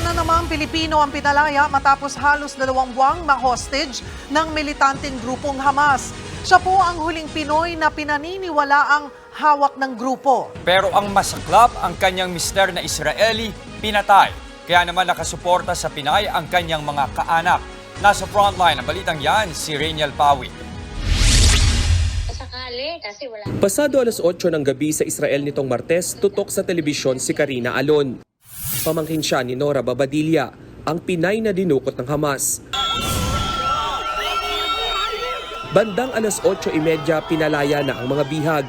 na namang Pilipino ang pinalaya matapos halos dalawang buwang ma-hostage ng militanteng grupong Hamas. Siya po ang huling Pinoy na pinaniniwala ang hawak ng grupo. Pero ang masaklap ang kanyang mister na Israeli, pinatay. Kaya naman nakasuporta sa Pinay ang kanyang mga kaanak. Nasa frontline ang balitang yan, si Rainiel Pawit. Sakali, kasi wala. Pasado alas 8 ng gabi sa Israel nitong Martes, tutok sa telebisyon si Karina Alon. Pamangkin siya ni Nora Babadilla, ang Pinay na dinukot ng Hamas. Bandang alas 8.30 pinalaya na ang mga bihag.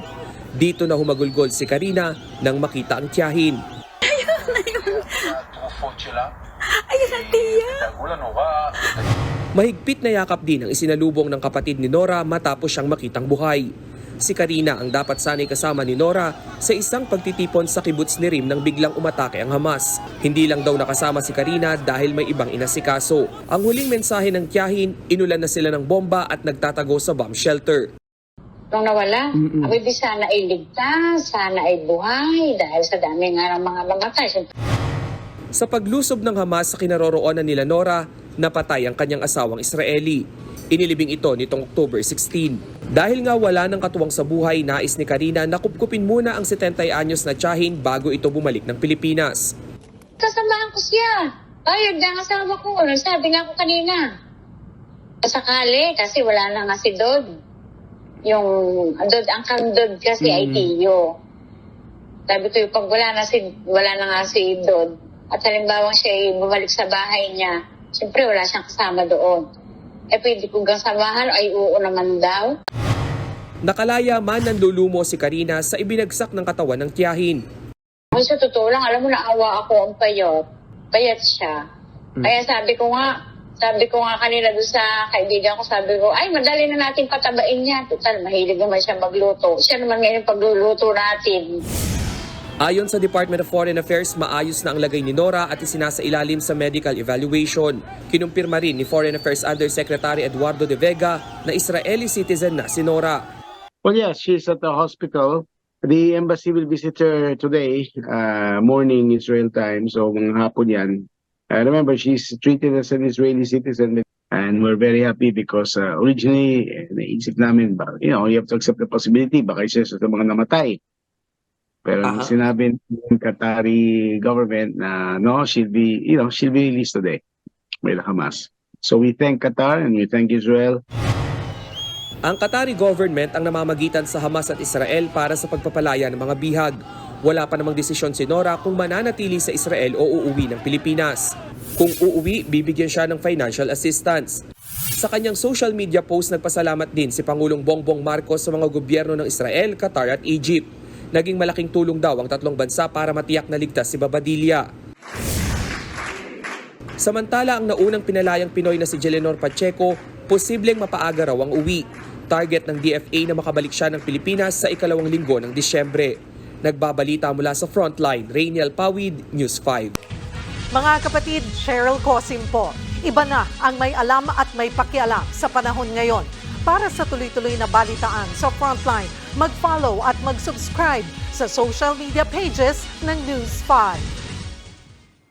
Dito na humagulgol si Karina nang makita ang tiyahin. Ayun tiya. Mahigpit na yakap din ang isinalubong ng kapatid ni Nora matapos siyang makitang buhay. Si Karina ang dapat sanay kasama ni Nora sa isang pagtitipon sa kibuts ni Rim nang biglang umatake ang Hamas. Hindi lang daw nakasama si Karina dahil may ibang inasikaso. Ang huling mensahe ng tiyahin, inulan na sila ng bomba at nagtatago sa bomb shelter. Nung nawala, ako di sana ay ligtas, sana ay buhay, dahil sa dami nga ng mga mamatay. Sa paglusob ng Hamas sa kinaroroonan nila Nora, napatay ang kanyang asawang Israeli. Inilibing ito nitong October 16. Dahil nga wala ng katuwang sa buhay, nais ni Karina na kupkupin muna ang 70 anyos na tiyahin bago ito bumalik ng Pilipinas. Kasamahan ko siya. Bayad na ang asawa ko. Sabi nga ko kanina. Sakali, kasi wala na nga si Dod. Yung Dod, ang kang Dod kasi ay Tiyo. Sabi ko yung pag wala na si, wala na nga si Dod, at halimbawa siya ay bumalik sa bahay niya, siyempre wala siyang kasama doon. Eh pwede kong samahan ay oo naman daw. Nakalaya man ng lulumo si Karina sa ibinagsak ng katawan ng tiyahin. Ay, sa totoo lang, alam mo, naawa ako ang payot. Payat siya. Kaya sabi ko nga, sabi ko nga kanina doon sa kaibigan ko, sabi ko, ay, madali na natin patabain niya. Total, mahilig naman siya magluto. Siya naman ngayon pagluluto natin. Ayon sa Department of Foreign Affairs, maayos na ang lagay ni Nora at isinasailalim sa medical evaluation. Kinumpirma rin ni Foreign Affairs Undersecretary Eduardo de Vega na Israeli citizen na si Nora. Well, yes, she's at the hospital. The embassy will visit her today, uh, morning Israel time, so mga hapon yan. Uh, remember, she's treated as an Israeli citizen and we're very happy because uh, originally, eh, naisip namin, you know, you have to accept the possibility, baka isa sa mga namatay. Pero Aha. sinabi ng Qatari government na no, she'll be, you know, she'll be released today the Hamas. So we thank Qatar and we thank Israel. Ang Qatari government ang namamagitan sa Hamas at Israel para sa pagpapalaya ng mga bihag. Wala pa namang desisyon si Nora kung mananatili sa Israel o uuwi ng Pilipinas. Kung uuwi, bibigyan siya ng financial assistance. Sa kanyang social media post, nagpasalamat din si Pangulong Bongbong Marcos sa mga gobyerno ng Israel, Qatar at Egypt. Naging malaking tulong daw ang tatlong bansa para matiyak na ligtas si Babadilla. Samantala, ang naunang pinalayang Pinoy na si Jelenor Pacheco, posibleng mapaaga raw ang uwi. Target ng DFA na makabalik siya ng Pilipinas sa ikalawang linggo ng Disyembre. Nagbabalita mula sa Frontline, Rainiel Pawid, News 5. Mga kapatid, Cheryl Cosim po. Iba na ang may alam at may pakialam sa panahon ngayon. Para sa tuloy-tuloy na balitaan sa Frontline, mag-follow at mag-subscribe sa social media pages ng News 5.